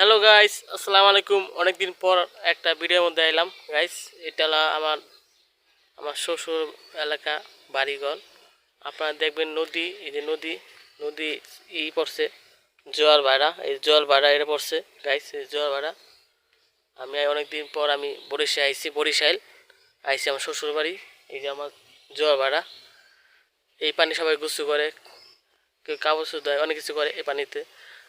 Hello guys আসসালামু আলাইকুম অনেকদিন পর একটা ভিডিওর মধ্যে এলাম গাইস এটা আমার আমার শ্বশুর এলাকা, বাড়িঘর। আপনারা দেখবেন নদী, এই যে নদী নদী ই পড়ছে, জোয়ার ভাড়া। এই জোয়ার ভাড়া এটা পড়ছে গাইস এই জোয়ার ভাড়া। আমি অনেকদিন পর আমি বরিশাল আইছি বরিশাল। আইছি আমার শ্বশুর বাড়ি, এই যে আমার জোয়ার ভাড়া। এই পানি সবাই গুছু করে, কেউ কাপড় দেয় অনেক কিছু করে এই পানিতে।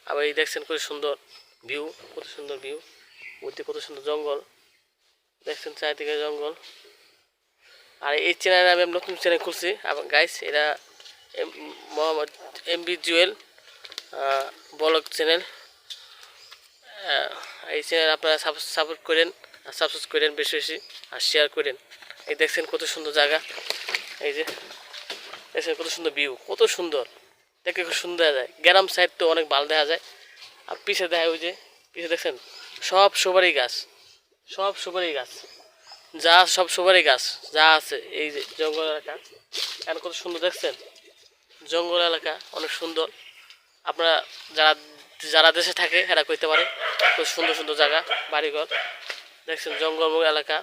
আবার এই দেখছেন খুব সুন্দর ভিউ, কত সুন্দর ভিউ। মধ্যে কত সুন্দর জঙ্গল। দেখছেন চারিদিকে জঙ্গল। আর এই চ্যানেলে আমি নতুন চ্যানেল খুলছি। গাইস এটা Mohammad M B Jewel blog channel এই চ্যানেল আপনারা সাপোর্ট করেন, আর সাবস্ক্রাইব করেন বেশি বেশি, আর শেয়ার করেন। এই দেখছেন কত সুন্দর জায়গা। এই যে, দেখছেন কত সুন্দর ভিউ কত সুন্দর। দেখে খুব সুন্দর দেখা যায় গ্রাম সাইড তো অনেক ভালো দেখা যায়। আর পিছে দেখা ওই যে, পিছে দেখছেন? সব সুপারি গাছ, সব সুপারি গাছ। যা সব সুপারি গাছ, যা আছে, এই যে জঙ্গল এলাকা। এখন কত সুন্দর, দেখছেন? জঙ্গল এলাকা, অনেক সুন্দর। আপনারা যারা যারা দেশে থাকে, এরা কইতে পারে, খুব সুন্দর সুন্দর জায়গা, বাড়িঘর। দেখছেন জঙ্গলময় এলাকা।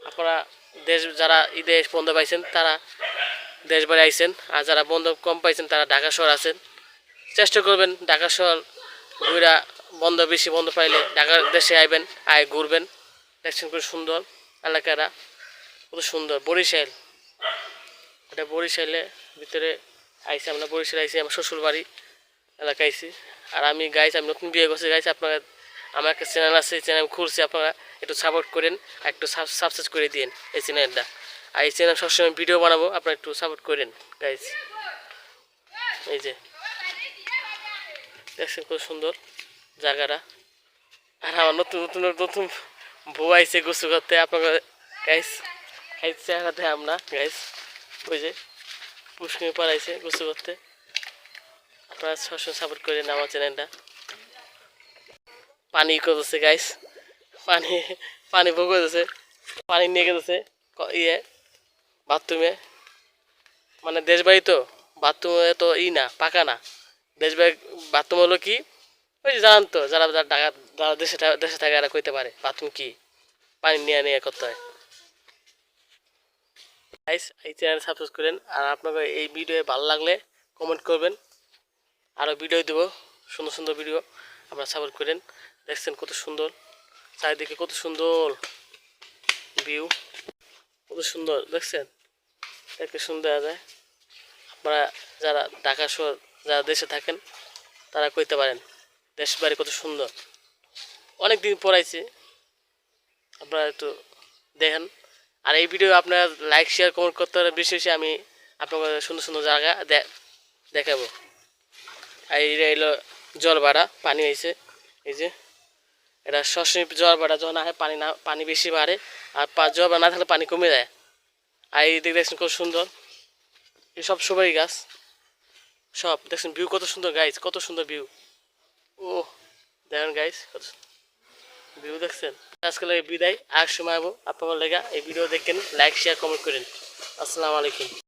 আপনারা দেশ, যারা ঈদে বন্ধ পাইছেন, তারা দেশ বাড়ি আইছেন। আর যারা বন্ধ কম পাইছেন, তারা ঢাকা শহর আছেন। চেষ্টা করবেন ঢাকা শহর ঘুরা বন্ধ, বেশি বন্ধ পাইলে ঢাকার দেশে আইবেন, আয় ঘুরবেন। দেখছেন খুব সুন্দর এলাকারা কত সুন্দর। বরিশাল। এটা বরিশালে ভিতরে আইসি আমরা, বরিশাল আইসি, আমার শ্বশুর বাড়ি এলাকা আইসি। আর আমি গাইছি আমি নতুন বিয়ে করছি গাইছি আপনারা, আমার একটা চ্যানেল আছে চ্যানেল খুলছি, আপনারা একটু সাপোর্ট করেন একটু সাবস্ক্রাইব করে দিন এই চ্যানেলটা আর এই চ্যানেল সবসময় ভিডিও বানাবো, আপনারা একটু সাপোর্ট করেন গাইছি এই যে। দেখছেন খুব সুন্দর জায়গাটা। আর আমার নতুন নতুন নতুন বউ আইসে গোসু করতে। আপনাকে গাইস আমরা গাইস ওই যে পুষ্করি পাড়াইছে গোসু করতে। আপনারা সবসময় সাপোর্ট করেন আমার চ্যানেলটা। পানি করতেছে গাইস পানি পানি ভোগ করতেছে পানি নিয়ে গেছে ইয়ে বাথরুমে। মানে দেশ বাড়ি তো, বাথরুমে তো ই না, পাকা না। দেশ বাড়ি বাথরুম হলো কি? ওই যে জানান তো, যারা যারা ঢাকা, যারা দেশে দেশে থাকে এরা কইতে পারে, বাথরুম কি? পানি নিয়ে নিয়ে করতে হয়। গাইস এই চ্যানেল সাবস্ক্রাইব করেন, আর আপনাকে এই ভিডিও ভালো লাগলে কমেন্ট করবেন। আরও ভিডিও দেবো, সুন্দর সুন্দর ভিডিও আপনারা সাপোর্ট করেন। দেখছেন কত সুন্দর, চারিদিকে কত সুন্দর ভিউ কত সুন্দর, দেখছেন? দেখতে সুন্দর যায়। আপনারা যারা ঢাকা শহর, যারা দেশে থাকেন তারা কইতে পারেন দেশ বাড়ি কত সুন্দর। অনেক দিন পড়াইছে আপনারা একটু দেখেন। আর এই ভিডিও আপনারা লাইক শেয়ার কমেন্ট করতে পারেন। বেশি বেশি আমি আপনাকে সুন্দর সুন্দর জায়গা দেখাবো। আর এটা এলো জল ভাড়া পানি হয়েছে এই যে এটা সবসময় জল ভাড়া যখন আসে পানি না পানি বেশি বাড়ে আর জল ভাড়া না থাকলে পানি কমে যায়। আর এই দেখছেন খুব সুন্দর। এই সব সুপারি গাছ। সব, দেখছেন ভিউ কত সুন্দর গাইজ কত সুন্দর ভিউ ও দেখেন গাইজ কত ভিউ দেখছেন? আজকাল বিদায়, আর সময় আপনার লেগা। এই ভিডিও দেখেন লাইক শেয়ার কমেন্ট করেন। আসসালামু আলাইকুম।